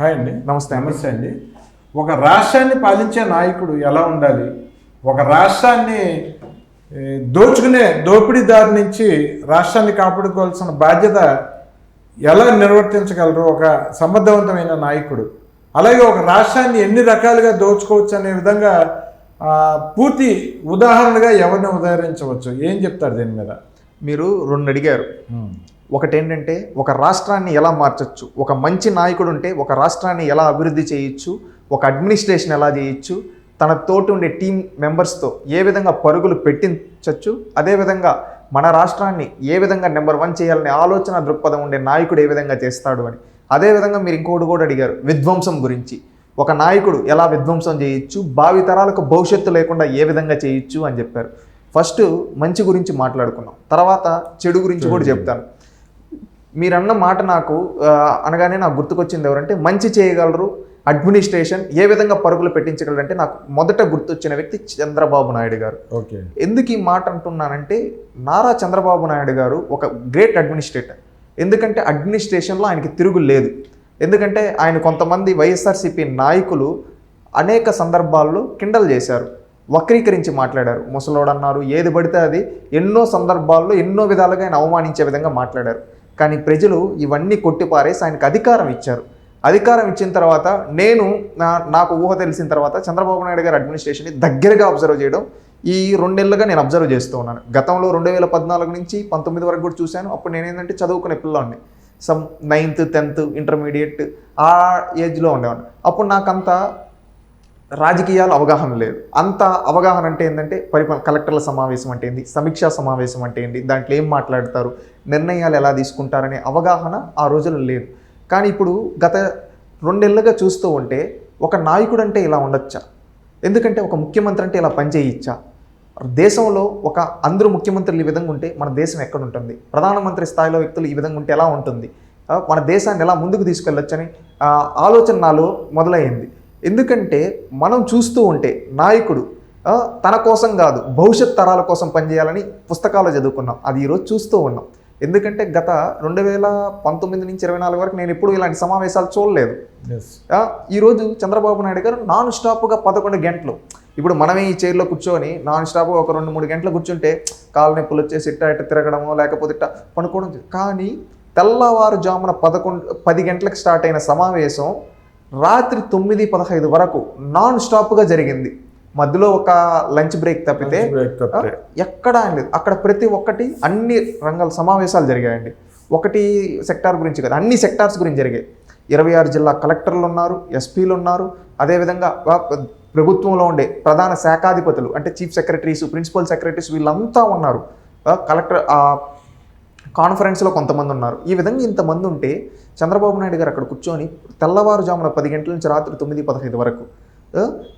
Hi అండి. నమస్తే. నమస్తే అండి. ఒక రాష్ట్రాన్ని పాలించే నాయకుడు ఎలా ఉండాలి? ఒక రాష్ట్రాన్ని దోచుకునే దోపిడీదారు నుంచి రాష్ట్రాన్ని కాపాడుకోవాల్సిన బాధ్యత ఎలా నిర్వర్తించగలరు? ఒక సమర్థవంతమైన నాయకుడు. అలాగే ఒక రాష్ట్రాన్ని ఎన్ని రకాలుగా దోచుకోవచ్చు అనే విధంగా పూర్తి ఉదాహరణగా ఎవరిని ఉదాహరించవచ్చు? ఏం చెప్తారు దీని మీద? మీరు రెండు అడిగారు ఒకటి ఏంటంటే ఒక రాష్ట్రాన్ని ఎలా మార్చొచ్చు? ఒక మంచి నాయకుడు ఉంటే ఒక రాష్ట్రాన్ని ఎలా అభివృద్ధి చేయొచ్చు? ఒక అడ్మినిస్ట్రేషన్ ఎలా చేయొచ్చు? తన తోటి ఉండే టీం మెంబర్స్తో ఏ విధంగా పరుగులు పెట్టించవచ్చు అదేవిధంగా మన రాష్ట్రాన్ని ఏ విధంగా నెంబర్ వన్ చేయాలనే ఆలోచన దృక్పథం ఉండే నాయకుడు ఏ విధంగా చేస్తాడు అని. అదేవిధంగా మీరు ఇంకోటి కూడా అడిగారు విధ్వంసం గురించి. ఒక నాయకుడు ఎలా విధ్వంసం చేయొచ్చు? భావితరాలకు భవిష్యత్తు లేకుండా ఏ విధంగా చేయొచ్చు అని చెప్పారు. ఫస్ట్ మంచి గురించి మాట్లాడుకున్నాం. తర్వాత చెడు గురించి కూడా చెప్తాను. మీరన్న మాట నాకు అనగానే నాకు గుర్తుకొచ్చింది ఎవరంటే మంచి చేయగలరు అడ్మినిస్ట్రేషన్ ఏ విధంగా పరుగులు పెట్టించగలరు అంటే నాకు మొదట గుర్తొచ్చిన వ్యక్తి చంద్రబాబు నాయుడు గారు. ఓకే. ఎందుకు ఈ మాట అంటున్నానంటే నారా చంద్రబాబు నాయుడు గారు ఒక గ్రేట్ అడ్మినిస్ట్రేటర్. ఎందుకంటే అడ్మినిస్ట్రేషన్లో ఆయనకి తిరుగు లేదు. ఎందుకంటే ఆయన కొంతమంది వైఎస్ఆర్సీపీ నాయకులు అనేక సందర్భాల్లో కిండల్ చేశారు వక్రీకరించి మాట్లాడారు. ముసలోడు అన్నారు ఏది పడితే అది ఎన్నో సందర్భాల్లో ఎన్నో విధాలుగా ఆయన అవమానించే విధంగా మాట్లాడారు. కానీ ప్రజలు ఇవన్నీ కొట్టిపారేసి ఆయనకు అధికారం ఇచ్చారు. అధికారం ఇచ్చిన తర్వాత నేను నా నాకు ఊహ తెలిసిన తర్వాత చంద్రబాబు నాయుడు గారి అడ్మినిస్ట్రేషన్ని దగ్గరగా అబ్జర్వ్ చేయడం ఈ రెండేళ్ళుగా నేను అబ్జర్వ్ చేస్తూ ఉన్నాను. గతంలో రెండు వేల పద్నాలుగు నుంచి పంతొమ్మిది వరకు కూడా చూశాను. అప్పుడు నేను ఏంటంటే చదువుకునే పిల్లవాడిని. సమ్ నైన్త్ టెన్త్ ఇంటర్మీడియట్ ఆ ఏజ్లో ఉండేవాడిని. అప్పుడు నాకంత రాజకీయాలు అవగాహన లేదు. అంత అవగాహన అంటే ఏంటంటే పరిపాలన కలెక్టర్ల సమావేశం అంటే ఏంది సమీక్షా సమావేశం అంటే ఏంటి దాంట్లో ఏం మాట్లాడతారు నిర్ణయాలు ఎలా తీసుకుంటారనే అవగాహన ఆ రోజుల్లో లేదు. కానీ ఇప్పుడు గత రెండేళ్ళుగా చూస్తూ ఉంటే ఒక నాయకుడు అంటే ఇలా ఉండొచ్చా? ఎందుకంటే ఒక ముఖ్యమంత్రి అంటే ఇలా పనిచేయచ్చా? దేశంలో ఒక అందరూ ముఖ్యమంత్రులు ఈ విధంగా ఉంటే మన దేశం ఎక్కడ ఉంటుంది? ప్రధానమంత్రి స్థాయిలో వ్యక్తులు ఈ విధంగా ఉంటే ఎలా ఉంటుంది? మన దేశాన్ని ఎలా ముందుకు తీసుకెళ్ళొచ్చని ఆలోచన నాలో మొదలైంది. ఎందుకంటే మనం చూస్తూ ఉంటే నాయకుడు తన కోసం కాదు భవిష్యత్ తరాల కోసం పనిచేయాలని పుస్తకాలు చదువుకున్నాం. అది ఈరోజు చూస్తూ ఉన్నాం. ఎందుకంటే గత రెండు వేల పంతొమ్మిది నుంచి ఇరవై నాలుగు వరకు నేను ఎప్పుడూ ఇలాంటి సమావేశాలు చూడలేదు. ఈరోజు చంద్రబాబు నాయుడు గారు నాన్ స్టాప్గా పదకొండు గంటలు. ఇప్పుడు మనమే ఈ చైర్లో కూర్చొని నాన్ స్టాప్గా ఒక రెండు మూడు గంటలు కూర్చుంటే కాళ్ళ నొప్పులు వచ్చేసి ఇట్ట ఇట్ట తిరగడమో లేకపోతే ఇట్ట పనుకోవడం కానీ తెల్లవారుజామున పదకొండు పది గంటలకు స్టార్ట్ అయిన సమావేశం రాత్రి తొమ్మిది పదహైదు వరకు నాన్ స్టాప్గా జరిగింది. మధ్యలో ఒక లంచ్ బ్రేక్ తప్పితే. ఎక్కడ లేదు. అక్కడ ప్రతి ఒక్కటి అన్ని రంగాల సమావేశాలు జరిగాయండి. ఒకటి సెక్టార్ గురించి కదా అన్ని సెక్టార్స్ గురించి జరిగాయి. ఇరవై ఆరు జిల్లా కలెక్టర్లు ఉన్నారు ఎస్పీలు ఉన్నారు. అదేవిధంగా ప్రభుత్వంలో ఉండే ప్రధాన శాఖాధిపతులు అంటే చీఫ్ సెక్రటరీస్ ప్రిన్సిపల్ సెక్రటరీస్ వీళ్ళంతా ఉన్నారు. కలెక్టర్ ఆ కాన్ఫరెన్స్లో కొంతమంది ఉన్నారు. ఈ విధంగా ఇంతమంది ఉంటే చంద్రబాబు నాయుడు గారు అక్కడ కూర్చొని తెల్లవారుజామున పది గంటల నుంచి రాత్రి తొమ్మిది పదహైదు వరకు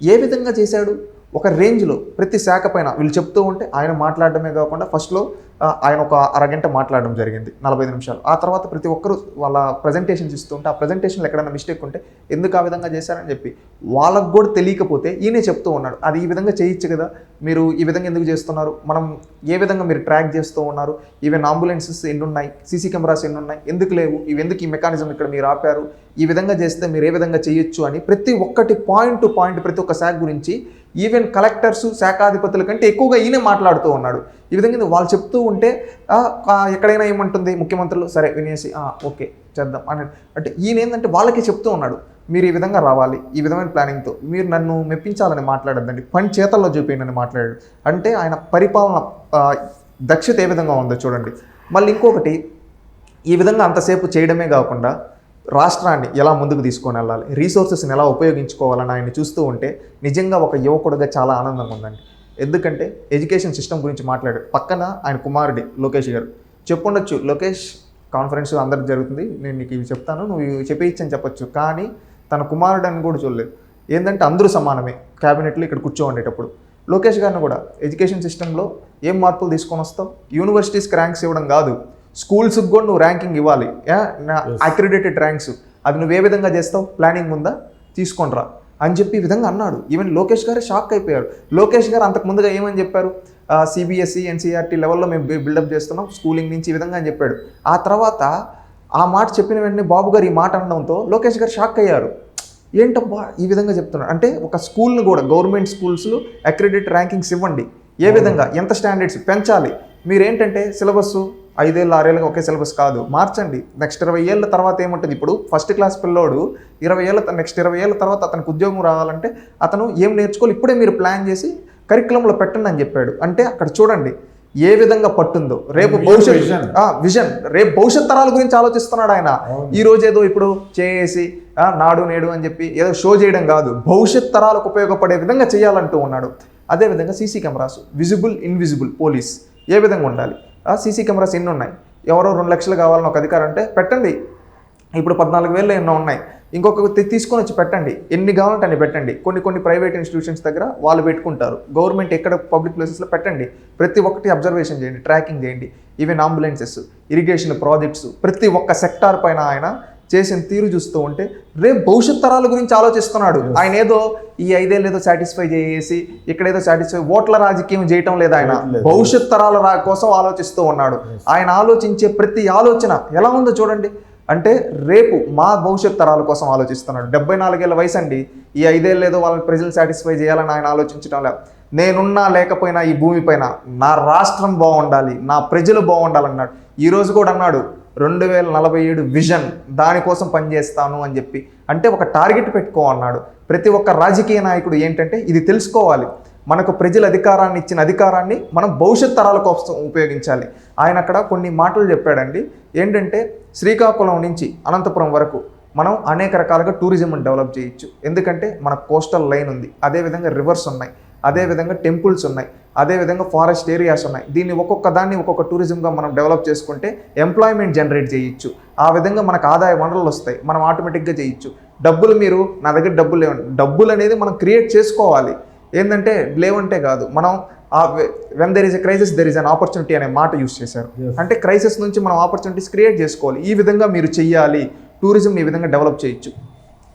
ఏ విధంగా చేశాడు? ఒక రేంజ్లో ప్రతి శాఖ పైన వీళ్ళు చెప్తూ ఉంటే ఆయన మాట్లాడడమే కాకుండా ఫస్ట్లో ఆయన ఒక అరగంట మాట్లాడడం జరిగింది నలభై ఐదు నిమిషాలు. ఆ తర్వాత ప్రతి ఒక్కరు వాళ్ళ ప్రజెంటేషన్స్ ఇస్తుంటే ఆ ప్రజెంటేషన్లో ఎక్కడైనా మిస్టేక్ ఉంటే ఎందుకు ఆ విధంగా చేశారని చెప్పి వాళ్ళకు కూడా తెలియకపోతే ఈయనే చెప్తూ ఉన్నాడు. అది ఈ విధంగా చేయొచ్చు కదా? మీరు ఈ విధంగా ఎందుకు చేస్తున్నారు? మనం ఏ విధంగా మీరు ట్రాక్ చేస్తూ ఉన్నారు? ఈవెన్ అంబులెన్సెస్ ఎన్ని ఉన్నాయి సీసీ కెమెరాస్ ఎన్ని ఉన్నాయి ఎందుకు లేవు? ఇవి ఎందుకు ఈ మెకానిజం ఇక్కడ మీరు ఆపారు? ఈ విధంగా చేస్తే మీరు ఏ విధంగా చేయొచ్చు అని ప్రతి ఒక్కటి పాయింట్ టు పాయింట్ ప్రతి ఒక్క శాఖ గురించి ఈవెన్ కలెక్టర్స్ శాఖాధిపతుల కంటే ఎక్కువగా ఈయనే మాట్లాడుతూ ఉన్నాడు. ఈ విధంగా వాళ్ళు చెప్తూ ఉంటే ఎక్కడైనా ఏమంటుంది? ముఖ్యమంత్రులు? సరే వినేసి ఓకే చేద్దాం. అని అంటే ఈయన ఏంటంటే వాళ్ళకి చెప్తూ ఉన్నాడు. మీరు ఈ విధంగా రావాలి ఈ విధమైన ప్లానింగ్తో మీరు నన్ను మెప్పించాలని మాట్లాడద్దండి పని చేతల్లో చూపించండి మాట్లాడాడు. అంటే ఆయన పరిపాలన దక్షత ఏ విధంగా ఉందో చూడండి. మళ్ళీ ఇంకొకటి ఈ విధంగా అంతసేపు చేయడమే కాకుండా రాష్ట్రాన్ని ఎలా ముందుకు తీసుకొని వెళ్ళాలి? రీసోర్సెస్ని ఎలా ఉపయోగించుకోవాలని ఆయన చూస్తూ ఉంటే నిజంగా ఒక యువకుడిగా చాలా ఆనందంగా ఉందండి. ఎందుకంటే ఎడ్యుకేషన్ సిస్టమ్ గురించి మాట్లాడాడు. పక్కన ఆయన కుమారుడి లోకేష్ గారు. చెప్పుండొచ్చు లోకేష్ కాన్ఫరెన్స్ అందరికి జరుగుతుంది. నేను నీకు ఇవి చెప్తాను నువ్వు ఇవి చెప్పేయచ్చని చెప్పొచ్చు. కానీ తన కుమారుడు అని కూడా చూడలేదు. ఏంటంటే అందరూ సమానమే. క్యాబినెట్లో ఇక్కడ కూర్చోండేటప్పుడు. లోకేష్ గారిని కూడా ఎడ్యుకేషన్ సిస్టంలో ఏం మార్పులు తీసుకొని వస్తావు యూనివర్సిటీస్కి ర్యాంక్స్ ఇవ్వడం కాదు. స్కూల్స్కి కూడా నువ్వు ర్యాంకింగ్ ఇవ్వాలి. అక్రిడేటెడ్ ర్యాంక్స్ అది నువ్వు ఏ విధంగా చేస్తావు? ప్లానింగ్ ఉందా తీసుకొని రా. అని చెప్పి ఈ విధంగా అన్నాడు. ఈవెన్ లోకేష్ గారే షాక్ అయిపోయారు. లోకేష్ గారు అంతకు ముందుగా ఏమని చెప్పారు? సిబిఎస్ఈ ఎన్సీఆర్టీ లెవెల్లో మేము బిల్డప్ చేస్తున్నాం. స్కూలింగ్ నుంచి ఈ విధంగా అని చెప్పాడు. ఆ తర్వాత ఆ మాట చెప్పిన వెంటనే బాబు గారు ఈ మాట అనడంతో లోకేష్ గారు షాక్ అయ్యారు. ఏంటబ్బా ఈ విధంగా చెప్తున్నాడు అంటే ఒక స్కూల్ని కూడా గవర్నమెంట్ స్కూల్స్లో అక్రెడిట్ ర్యాంకింగ్స్ ఇవ్వండి. ఏ విధంగా? ఎంత స్టాండర్డ్స్ పెంచాలి. మీరేంటంటే సిలబస్ ఐదేళ్ళు ఆరేళ్ళకి ఒకే సిలబస్ కాదు. మార్చండి. నెక్స్ట్ ఇరవై ఏళ్ళ తర్వాత ఏముంటుంది? ఇప్పుడు ఫస్ట్ క్లాస్ పిల్లోడు ఇరవై ఏళ్ళ నెక్స్ట్ ఇరవై ఏళ్ళ తర్వాత అతనికి ఉద్యోగం రావాలంటే అతను ఏం నేర్చుకోవాలి? ఇప్పుడే మీరు ప్లాన్ చేసి కరికులంలో పెట్టండి అని చెప్పాడు. అంటే అక్కడ చూడండి ఏ విధంగా పట్టుందో. రేపు. భవిష్యత్ ఆ, విజన్ రేపు భవిష్యత్ తరాల గురించి ఆలోచిస్తున్నాడు ఆయన. ఈ రోజు ఏదో ఇప్పుడు చేసి నాడు నేడు అని చెప్పి ఏదో షో చేయడం కాదు. భవిష్యత్ తరాలకు ఉపయోగపడే విధంగా చేయాలంటూ ఉన్నాడు. అదేవిధంగా CC cameras visible invisible police ఏ విధంగా ఉండాలి? సీసీ కెమెరాస్ ఎన్ని ఉన్నాయి? ఎవరో రెండు లక్షలు కావాలని ఒక అధికారం అంటే పెట్టండి. ఇప్పుడు పద్నాలుగు వేలు ఎన్నో ఉన్నాయి. ఇంకొక తీసుకొని వచ్చి పెట్టండి. ఎన్ని కావాలంటే అన్ని పెట్టండి. కొన్ని కొన్ని ప్రైవేట్ ఇన్స్టిట్యూషన్స్ దగ్గర వాళ్ళు పెట్టుకుంటారు. గవర్నమెంట్ ఎక్కడ పబ్లిక్ ప్లేసెస్లో పెట్టండి. ప్రతి ఒక్కటి అబ్జర్వేషన్ చేయండి ట్రాకింగ్ చేయండి. ఈవెన్ అంబులెన్సెస్ ఇరిగేషన్ ప్రాజెక్ట్స్ ప్రతి ఒక్క సెక్టార్ పైన ఆయన చేసిన తీరు చూస్తూ ఉంటే రేపు భవిష్యత్ తరాల గురించి ఆలోచిస్తున్నాడు. ఆయన ఏదో ఈ ఐదేళ్ళు ఏదో సాటిస్ఫై చేసి ఇక్కడ ఏదో సాటిస్ఫై ఓట్ల రాజకీయం చేయటం లేదు ఆయన. భవిష్యత్ తరాల రా కోసం ఆలోచిస్తూ ఉన్నాడు. ఆయన ఆలోచించే ప్రతి ఆలోచన ఎలా ఉందో చూడండి. అంటే రేపు మా భవిష్యత్ తరాల కోసం ఆలోచిస్తున్నాడు. డెబ్బై నాలుగేళ్ళ వయసు అండి ఈ ఐదేళ్ళు ఏదో వాళ్ళని ప్రజలు సాటిస్ఫై చేయాలని ఆయన ఆలోచించడం లేదు. నేనున్నా లేకపోయినా ఈ భూమిపైన నా రాష్ట్రం బాగుండాలి నా ప్రజలు బాగుండాలన్నాడు. ఈరోజు కూడా అన్నాడు రెండు వేల నలభై ఏడు విజన్ దానికోసం పనిచేస్తాను అని చెప్పి. అంటే ఒక టార్గెట్ పెట్టుకో అన్నాడు. ప్రతి ఒక్క రాజకీయ నాయకుడు ఏంటంటే ఇది తెలుసుకోవాలి. మనకు ప్రజల అధికారాన్ని ఇచ్చిన అధికారాన్ని మనం భవిష్యత్ తరాల కోసం ఉపయోగించాలి. ఆయన అక్కడ కొన్ని మాటలు చెప్పాడండి. ఏంటంటే శ్రీకాకుళం నుంచి అనంతపురం వరకు మనం అనేక రకాలుగా టూరిజంని డెవలప్ చేయొచ్చు. ఎందుకంటే మన కోస్టల్ లైన్ ఉంది. అదేవిధంగా రివర్స్ ఉన్నాయి. అదేవిధంగా టెంపుల్స్ ఉన్నాయి అదేవిధంగా ఫారెస్ట్ ఏరియాస్ ఉన్నాయి. దీన్ని ఒక్కొక్క దాన్ని ఒక్కొక్క టూరిజంగా మనం డెవలప్ చేసుకుంటే ఎంప్లాయ్మెంట్ జనరేట్ చేయొచ్చు. ఆ విధంగా మనకు ఆదాయ వనరులు వస్తాయి మనం ఆటోమేటిక్గా చేయొచ్చు. డబ్బులు మీరు నా దగ్గర డబ్బులు డబ్బులు అనేది మనం క్రియేట్ చేసుకోవాలి. ఏంటంటే లేవంటే కాదు మనం ఆ when there is a crisis there is an opportunity అనే మాట యూస్ చేశారు. అంటే క్రైసిస్ నుంచి మనం ఆపర్చునిటీస్ క్రియేట్ చేసుకోవాలి. ఈ విధంగా మీరు చెయ్యాలి టూరిజంని ఈ విధంగా డెవలప్ చేయొచ్చు.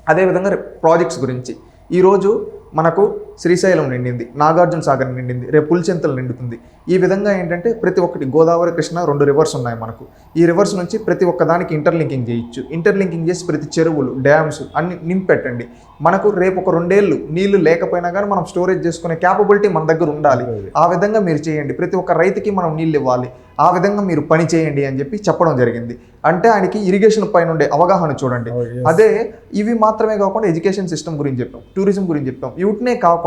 అదేవిధంగా ప్రాజెక్ట్స్ గురించి. ఈరోజు మనకు శ్రీశైలం నిండింది నాగార్జున సాగర్ నిండింది రేపు పులిచెంతలు నిండుతుంది. ఈ విధంగా ఏంటంటే ప్రతి ఒక్కటి గోదావరి కృష్ణ రెండు రివర్స్ ఉన్నాయి మనకు. ఈ రివర్స్ నుంచి ప్రతి ఒక్క దానికి ఇంటర్లింకింగ్ చేయొచ్చు. ఇంటర్లింకింగ్ చేసి ప్రతి చెరువులు డ్యామ్స్ అన్ని నింపెట్టండి. మనకు రేపు ఒక రెండేళ్ళు నీళ్ళు లేకపోయినా కానీ మనం స్టోరేజ్ చేసుకునే క్యాపబిలిటీ మన దగ్గర ఉండాలి. ఆ విధంగా మీరు చేయండి. ప్రతి ఒక్క రైతుకి మనం నీళ్ళు ఇవ్వాలి. ఆ విధంగా మీరు పని చేయండి అని చెప్పి చెప్పడం జరిగింది. అంటే ఆయనకి ఇరిగేషన్ పైన ఉండే అవగాహన చూడండి. అదే ఇవి మాత్రమే కాకుండా ఎడ్యుకేషన్ సిస్టమ్ గురించి చెప్పాం టూరిజం గురించి చెప్పాం. వీటినే కాకుండా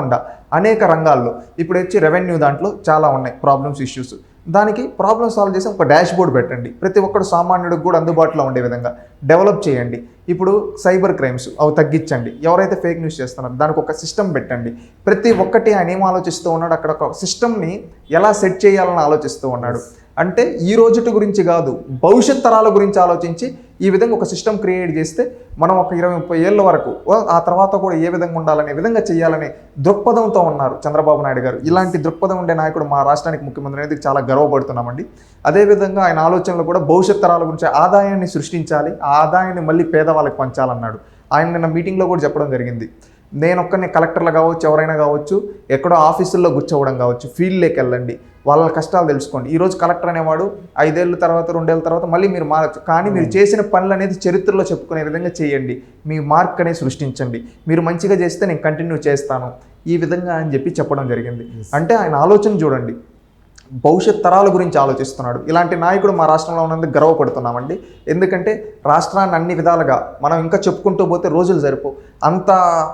అనేక రంగాల్లో ఇప్పుడు వచ్చి రెవెన్యూ దాంట్లో చాలా ఉన్నాయి ప్రాబ్లమ్స్ ఇష్యూస్ దానికి ప్రాబ్లమ్ సాల్వ్ చేసి ఒక డాష్ బోర్డ్ పెట్టండి. ప్రతి ఒక్కడు సామాన్యుడికి కూడా అందుబాటులో ఉండే విధంగా డెవలప్ చేయండి. ఇప్పుడు సైబర్ క్రైమ్స్ అవి తగ్గించండి. ఎవరైతే ఫేక్ న్యూస్ చేస్తున్నారో దానికి ఒక సిస్టమ్ పెట్టండి. ప్రతి ఒక్కటి ఆయన ఏం ఆలోచిస్తూ ఉన్నాడు అక్కడ ఒక సిస్టమ్ని ఎలా సెట్ చేయాలని ఆలోచిస్తూ ఉన్నాడు. అంటే ఈ రోజుటి గురించి కాదు భవిష్యత్ తరాల గురించి ఆలోచించి ఈ విధంగా ఒక సిస్టమ్ క్రియేట్ చేస్తే మనం ఒక ఇరవై ముప్పై ఏళ్ళ వరకు ఆ తర్వాత కూడా ఏ విధంగా ఉండాలనే విధంగా చేయాలనే దృక్పథంతో ఉన్నారు చంద్రబాబు నాయుడు గారు. ఇలాంటి దృక్పథం ఉండే నాయకుడు మా రాష్ట్రానికి ముఖ్యమంత్రి అనేది చాలా గర్వపడుతున్నామండి. అదేవిధంగా ఆయన ఆలోచనలు కూడా భవిష్యత్ తరాల గురించి ఆదాయాన్ని సృష్టించాలి ఆ ఆదాయాన్ని మళ్ళీ పేదవాళ్ళకి పంచాలన్నాడు. ఆయన నిన్న మీటింగ్లో కూడా చెప్పడం జరిగింది. నేను ఒక్కరిని కలెక్టర్లు కావచ్చు ఎవరైనా కావచ్చు ఎక్కడో ఆఫీసుల్లో కూర్చోవడం కావచ్చు ఫీల్డ్లోకి వెళ్ళండి. వాళ్ళ కష్టాలు తెలుసుకోండి. ఈరోజు కలెక్టర్ అనేవాడు ఐదేళ్ళ తర్వాత రెండేళ్ళ తర్వాత మళ్ళీ మీరు మారచ్చు. కానీ మీరు చేసిన పనులు అనేది చరిత్రలో చెప్పుకునే విధంగా చేయండి. మీ మార్క్ అనేది సృష్టించండి. మీరు మంచిగా చేస్తే నేను కంటిన్యూ చేస్తాను. ఈ విధంగా అని చెప్పి చెప్పడం జరిగింది. అంటే ఆయన ఆలోచన చూడండి. భవిష్యత్ తరాల గురించి ఆలోచిస్తున్నాడు. ఇలాంటి నాయకుడు మా రాష్ట్రంలో ఉన్నందుకు గర్వపడుతున్నామండి. ఎందుకంటే రాష్ట్రాన్ని అన్ని విధాలుగా మనం ఇంకా చెప్పుకుంటూ పోతే రోజులు సరిపో అంత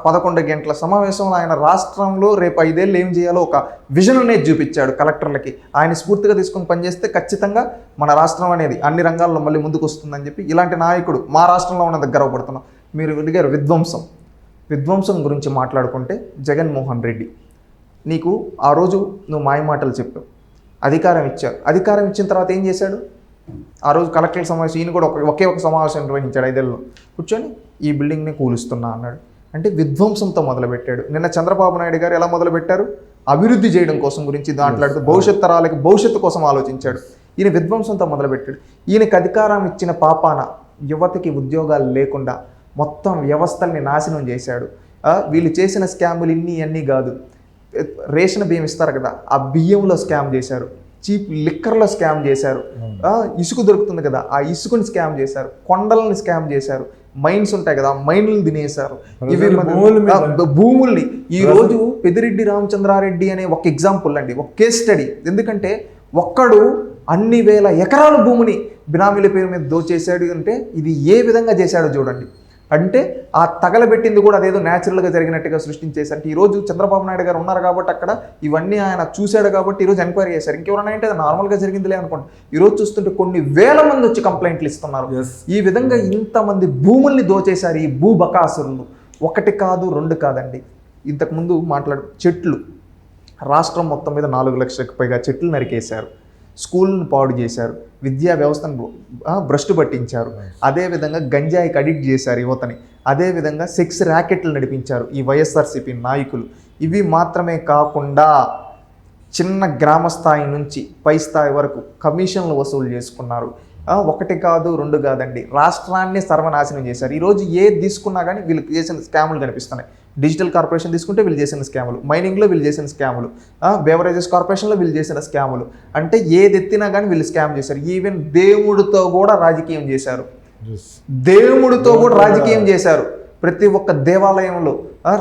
పదకొండు గంటల సమావేశంలో ఆయన రాష్ట్రంలో రేపు ఐదేళ్ళు ఏం చేయాలో ఒక విజన్ అనేది చూపించాడు కలెక్టర్లకి. ఆయన స్ఫూర్తిగా తీసుకుని పనిచేస్తే ఖచ్చితంగా మన రాష్ట్రం అనేది అన్ని రంగాల్లో మళ్ళీ ముందుకు వస్తుందని చెప్పి ఇలాంటి నాయకుడు మా రాష్ట్రంలో ఉన్నందుకు గర్వపడుతున్నాం. మీరు అడిగారు విధ్వంసం. విధ్వంసం గురించి మాట్లాడుకుంటే జగన్మోహన్ రెడ్డి. నీకు ఆ రోజు నువ్వు మాయమాటలు చెప్పావు. అధికారం ఇచ్చారు అధికారం ఇచ్చిన తర్వాత ఏం చేశాడు? ఆ రోజు కలెక్టర్ సమావేశం ఈయన కూడా ఒక ఒకే ఒక సమావేశం నిర్వహించాడు ఐదేళ్ళు కూర్చొని ఈ బిల్డింగ్ని కూలుస్తున్నా అన్నాడు. అంటే విధ్వంసంతో మొదలుపెట్టాడు. నిన్న చంద్రబాబు నాయుడు గారు ఎలా మొదలుపెట్టారు? అభివృద్ధి చేయడం కోసం గురించి మాట్లాడుతూ భవిష్యత్ తరాలకి భవిష్యత్తు కోసం ఆలోచించాడు. ఈయన విధ్వంసంతో మొదలుపెట్టాడు. ఈయనకి అధికారం ఇచ్చిన పాపాన యువతకి ఉద్యోగాలు లేకుండా మొత్తం వ్యవస్థల్ని నాశనం చేశాడు. వీళ్ళు చేసిన స్కాములు ఇన్ని అన్నీ కాదు. రేషన్ బియ్యం ఇస్తారు కదా ఆ బియ్యంలో స్కామ్ చేశారు. చీప్ లిక్కర్లో స్కామ్ చేశారు. ఆ, ఇసుక దొరుకుతుంది కదా ఆ ఇసుకని స్కామ్ చేశారు. కొండలని స్కామ్ చేశారు. మైన్స్ ఉంటాయి కదా మైన్లు తినేశారు. ఇవి భూముల్ని. ఈ రోజు పెదిరెడ్డి రామచంద్రారెడ్డి అనే ఒక ఎగ్జాంపుల్ అండి ఒక కేస్ స్టడీ ఎందుకంటే ఒక్కడు అన్ని వేల ఎకరాల భూమిని బినామీల పేరు మీద దోచేశాడు అంటే ఇది ఏ విధంగా చేశాడో చూడండి. అంటే ఆ తగలబెట్టింది కూడా అదేదో న్యాచురల్గా జరిగినట్టుగా సృష్టించేశారు అంటే ఈరోజు చంద్రబాబు నాయుడు గారు ఉన్నారు కాబట్టి అక్కడ ఇవన్నీ ఆయన చూశాడు కాబట్టి ఈరోజు ఎంక్వైరీ చేశారు. ఇంకెవరైనా అంటే అది నార్మల్గా జరిగిందిలే అనుకోండి. ఈరోజు చూస్తుంటే కొన్ని వేల మంది వచ్చి కంప్లైంట్లు ఇస్తున్నారు. ఈ విధంగా ఇంతమంది భూముల్ని దోచేశారు ఈ భూ బకాసురులు. ఒకటి కాదు రెండు కాదండి. ఇంతకుముందు మాట్లాడు చెట్లు. రాష్ట్రం మొత్తం మీద నాలుగు లక్షలకు పైగా చెట్లు నరికేశారు. స్కూల్ని పాడు చేశారు. విద్యా వ్యవస్థను భ్రష్టు పట్టించారు. అదేవిధంగా గంజాయికి అడిక్ట్ చేశారు యువతని. అదేవిధంగా సెక్స్ ర్యాకెట్లు నడిపించారు ఈ వైఎస్ఆర్సీపీ నాయకులు. ఇవి మాత్రమే కాకుండా చిన్న గ్రామ స్థాయి నుంచి పై స్థాయి వరకు కమిషన్లు వసూలు చేసుకున్నారు. ఒకటి కాదు రెండు కాదండి. రాష్ట్రాన్ని సర్వనాశనం చేశారు. ఈరోజు ఏది తీసుకున్నా కానీ వీళ్ళు చేసిన స్కాములు కనిపిస్తున్నాయి. డిజిటల్ కార్పొరేషన్ తీసుకుంటే వీళ్ళు చేసిన స్కాములు. మైనింగ్లో వీళ్ళు చేసిన స్కాములు. బేవరేజెస్ కార్పొరేషన్లో వీళ్ళు చేసిన స్కాములు. అంటే ఏది ఎత్తినా కానీ వీళ్ళు స్కామ్ చేశారు. ఈవెన్ దేవుడితో కూడా రాజకీయం చేశారు. దేవుడితో కూడా రాజకీయం చేశారు. ప్రతి ఒక్క దేవాలయంలో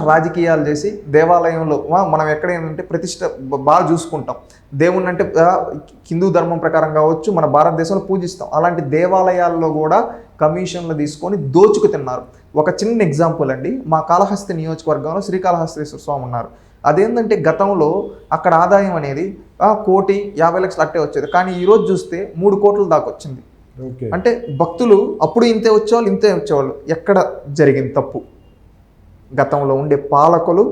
రాజకీయాలు చేసి దేవాలయంలో మనం ఎక్కడ ఏంటంటే ప్రతిష్ట బాగా చూసుకుంటాం. దేవుణ్ణి అంటే హిందూ ధర్మం ప్రకారం కావచ్చు మన భారతదేశంలో పూజిస్తాం. అలాంటి దేవాలయాల్లో కూడా కమిషన్లు తీసుకొని దోచుకు తిన్నారు. ఒక చిన్న ఎగ్జాంపుల్ అండి. మా కాళహస్తి నియోజకవర్గంలో శ్రీకాళహస్తీశ్వర స్వామి ఉన్నారు. అదేంటంటే గతంలో అక్కడ ఆదాయం అనేది కోటి యాభై లక్షలు అట్టే వచ్చేది. కానీ ఈరోజు చూస్తే మూడు కోట్ల దాకా వచ్చింది. అంటే భక్తులు అప్పుడు ఇంతే వచ్చేవాళ్ళు ఇంతే వచ్చేవాళ్ళు. ఎక్కడ జరిగింది తప్పు? గతంలో ఉండే పాలకులు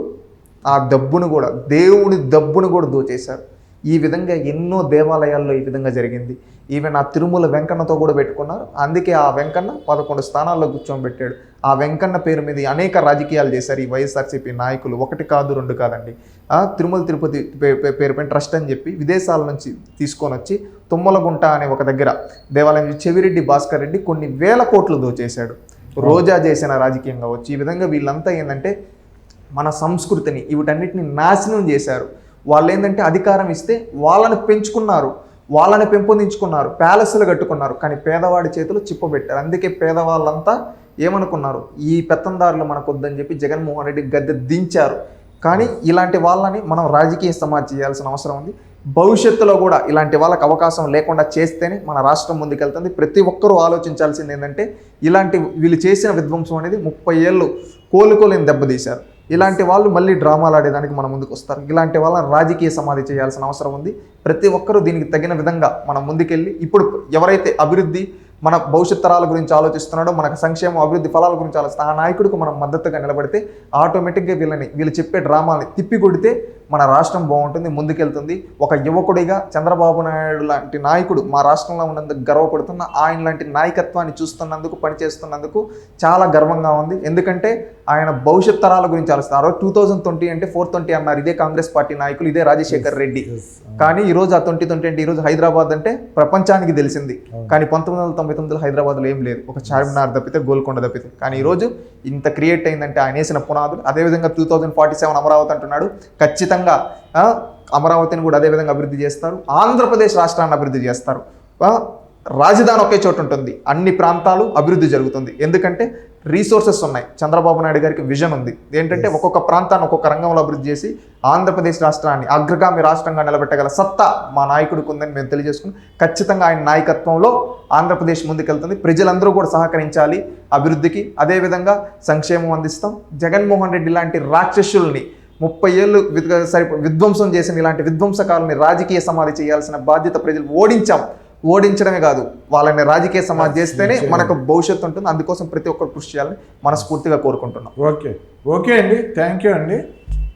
ఆ డబ్బును కూడా దేవుని డబ్బును కూడా దోచేశారు. ఈ విధంగా ఎన్నో దేవాలయాల్లో ఈ విధంగా జరిగింది. ఈవెన్ ఆ తిరుమల వెంకన్నతో కూడా పెట్టుకున్నారు. అందుకే ఆ వెంకన్న పదకొండు స్థానాల్లో కూర్చోబెట్టాడు. ఆ వెంకన్న పేరు మీద అనేక రాజకీయాలు చేశారు ఈ వైఎస్ఆర్సీపీ నాయకులు. ఒకటి కాదు రెండు కాదండి. ఆ తిరుమల తిరుపతి పేరు పైన పేరుపైన ట్రస్ట్ అని చెప్పి విదేశాల నుంచి తీసుకొని వచ్చి తుమ్మలగుంట అనే ఒక దగ్గర దేవాలయం చెవిరెడ్డి భాస్కర్ రెడ్డి కొన్ని వేల కోట్లు దోచేశాడు. రోజా చేసిన రాజకీయం కావచ్చు ఈ విధంగా వీళ్ళంతా ఏంటంటే మన సంస్కృతిని వీటన్నిటిని నాశనం చేశారు. వాళ్ళు ఏంటంటే అధికారం ఇస్తే వాళ్ళని పెంచుకున్నారు. వాళ్ళని పెంపొందించుకున్నారు. ప్యాలెస్లు కట్టుకున్నారు. కానీ పేదవాడి చేతులు చిప్పబెట్టారు. అందుకే పేదవాళ్ళంతా ఏమనుకున్నారు? ఈ పెత్తందారులు మనకు వద్దని చెప్పి జగన్మోహన్ రెడ్డి గద్దె దించారు. కానీ ఇలాంటి వాళ్ళని మనం రాజకీయ సమాజ్ చేయాల్సిన అవసరం ఉంది. భవిష్యత్తులో కూడా ఇలాంటి వాళ్ళకి అవకాశం లేకుండా చేస్తేనే మన రాష్ట్రం ముందుకెళ్తుంది. ప్రతి ఒక్కరూ ఆలోచించాల్సింది ఏంటంటే ఇలాంటి వీళ్ళు చేసిన విధ్వంసం అనేది ముప్పై ఏళ్ళు కోలుకోలేని దెబ్బతీశారు. ఇలాంటి వాళ్ళు మళ్ళీ డ్రామాలు ఆడేదానికి మన ముందుకు వస్తారు. ఇలాంటి వాళ్ళని రాజకీయ సమాధి చేయాల్సిన అవసరం ఉంది. ప్రతి ఒక్కరూ దీనికి తగిన విధంగా మనం ముందుకెళ్ళి ఇప్పుడు ఎవరైతే అభివృద్ధి మన భవిష్యత్ తరాల గురించి ఆలోచిస్తున్నాడో మనకు సంక్షేమ అభివృద్ధి ఫలాల గురించి ఆలోచిస్తే ఆ నాయకుడికి మనం మద్దతుగా నిలబడితే ఆటోమేటిక్గా వీళ్ళని వీళ్ళు చెప్పే డ్రామాని తిప్పి కొడితే మన రాష్ట్రం బాగుంటుంది ముందుకెళ్తుంది. ఒక యువకుడిగా చంద్రబాబు నాయుడు లాంటి నాయకుడు మా రాష్ట్రంలో ఉన్నందుకు గర్వపడుతున్న ఆయన లాంటి నాయకత్వాన్ని చూస్తున్నందుకు పనిచేస్తున్నందుకు చాలా గర్వంగా ఉంది. ఎందుకంటే ఆయన భవిష్యత్ తరాల గురించి ఆలోచిస్తారు. టూ థౌజండ్ ట్వంటీ అంటే ఫోర్ ట్వంటీ అన్నారు. ఇదే కాంగ్రెస్ పార్టీ నాయకులు ఇదే రాజశేఖర్ రెడ్డి. కానీ ఈ రోజు ఆ ట్వంటీ ట్వంటీ అంటే ఈ రోజు హైదరాబాద్ అంటే ప్రపంచానికి తెలిసింది. కానీ పంతొమ్మిది వందల తొంభై తొమ్మిదిలో హైదరాబాద్లో ఏం లేదు. ఒక చార్మినార్ తప్పితే గోల్కొండ తప్పితే. కానీ ఈ రోజు ఇంత క్రియేట్ అయిందంటే ఆయన వేసిన పునాదులు. అదేవిధంగా two thousand forty seven Amaravati అంటున్నాడు. ఖచ్చితంగా ఆ, అమరావతిని కూడా అదేవిధంగా అభివృద్ధి చేస్తారు. ఆంధ్రప్రదేశ్ రాష్ట్రాన్ని అభివృద్ధి చేస్తారు. రాజధాని ఒకే చోటు ఉంటుంది. అన్ని ప్రాంతాలు అభివృద్ధి జరుగుతుంది. ఎందుకంటే రీసోర్సెస్ ఉన్నాయి. చంద్రబాబు నాయుడు గారికి విజన్ ఉంది. ఏంటంటే ఒక్కొక్క ప్రాంతాన్ని ఒక్కొక్క రంగంలో అభివృద్ధి చేసి ఆంధ్రప్రదేశ్ రాష్ట్రాన్ని అగ్రగామి రాష్ట్రంగా నిలబెట్టగల సత్తా మా నాయకుడికి ఉందని మేము తెలియజేసుకుని ఖచ్చితంగా ఆయన నాయకత్వంలో ఆంధ్రప్రదేశ్ ముందుకెళ్తుంది. ప్రజలందరూ కూడా సహకరించాలి అభివృద్ధికి. అదేవిధంగా సంక్షేమం అందిస్తాం. జగన్మోహన్ రెడ్డి లాంటి రాక్షసుల్ని ముప్పై ఏళ్ళు సరిపో విధ్వంసం చేసిన ఇలాంటి విధ్వంసకాలని రాజకీయ సమాధి చేయాల్సిన బాధ్యత ప్రజలు ఓడించాం. ఓడించడమే కాదు వాళ్ళని రాజకీయ సమాధి చేస్తేనే మనకు భవిష్యత్తు ఉంటుంది. అందుకోసం ప్రతి ఒక్కరు కృషి చేయాలని మనస్ఫూర్తిగా కోరుకుంటున్నాం. ఓకే. ఓకే అండి. థ్యాంక్ యూ అండి.